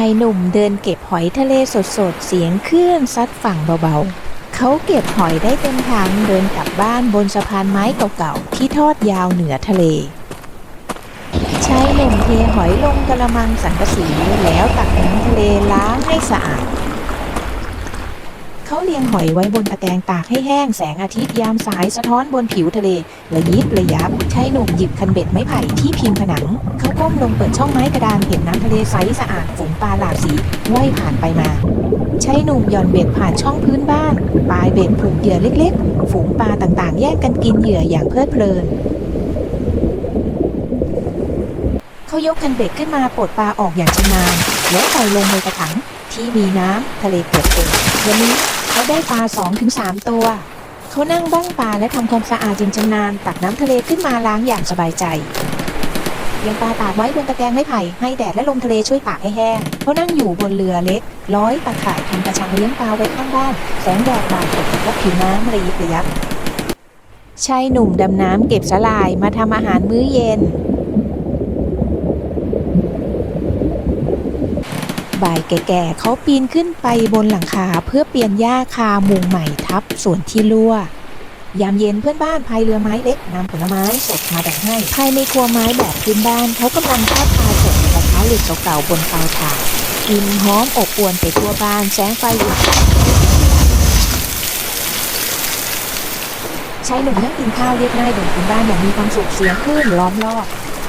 ายหนุ่มเดินเก็บหอยทะเลสดๆ เสียงคลื่นซัดฝั่งเบาๆ เขาเก็บหอยได้เต็มถังเดินกลับบ้านบนสะพานไม้เก่าๆ ที่ทอดยาวเหนือทะเลชายหนุ่มเทหอยลงกระมังสังกะสีแล้วตักน้ำทะเลล้างให้สะอาด เขาเรียงหอยไว้บนตะแกรงตากให้แห้งแสงอาทิตย์ยามสายสะท้อนบนผิวทะเลระยิบระยับชายหนุ่มหยิบคันเบ็ดไม้ไผ่ที่พิงผนัง ก้มลงเปิดช่องไม้กระดานเห็นน้ำทะเลใสสะอาดฝูงปลาหลากสีว่ายผ่านไปมา ใชายหนุ่มหย่อนเบ็ดผ่านช่องพื้นบ้านปลายเบ็ดผูกเหยื่อเล็กๆ ฝูงปลาต่างๆ แย่งกันกินเหยื่ออย่างเพลิดเพลินเขายกคันเบ็ดขึ้นมาปลดปลาออกอย่างชำนาญแล้วใส่ลงในกระถางที่มีน้ำทะเลเกือบเต็มวันนี้เขาได้ปลา2-3ถึง3ตัวเขานั่งบ้างปลาและทำความสะอาดจนชำนาญตักน้ำทะเลขึ้นมาล้างอย่างสบายใจ ยังปลาตากไว้บนตะแกรงไม้ไผ่ให้แดดและลมทะเลช่วยตากให้แห้งเขานั่งอยู่บนเรือเล็ก ร้อยตะข่ายทำกระชังเลี้ยงปลาไว้ข้างบ้าน แสงแดดบาดตกและผิวน้ำระยิบระยับชายหนุ่มดำน้ำเก็บสาหร่ายมาทำอาหารมื้อเย็น บ่ายแก่ๆเขาปีนขึ้นไปบนหลังคาเพื่อเปลี่ยนหญ้าคามุงใหม่ทับส่วนที่รั่ว ยามเย็นเพื่อนบ้านพายเรือไม้เล็กนำผลไม้สดมาแบ่งให้ภายในครัวไม้แบบพื้นบ้านเขากำลังทอดปลาสดกระทะเหล็กเก่าๆบนเตาถ่านกลินหอมอบอวนไปทั่วบ้านแสงไฟอุ่ชายหนุ่มนั่งกินข้าวเรียบง่ายบนพื้นบ้านอย่างมีความสุขเสียงคลื่นล้อมรอบ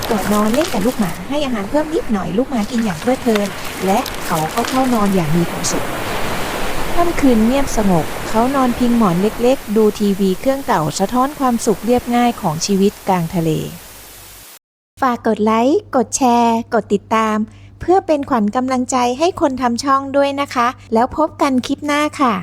กอนนอนเล่นกับลูกหมาให้อาหารเพิ่มนิดหน่อยลูกหมากินอย่างเพลิดเพลิน และเขาก็เข้านอนอย่างมีความสุขค่ำคืนเงียบสงบ เขานอนพิงหมอนเล็กๆ ดูทีวีเครื่องเก่าสะท้อนความสุขเรียบง่ายของชีวิตกลางทะเล ฝากกดไลค์ กดแชร์ กดติดตาม เพื่อเป็นขวัญกำลังใจให้คนทำช่องด้วยนะคะ แล้วพบกันคลิปหน้าค่ะ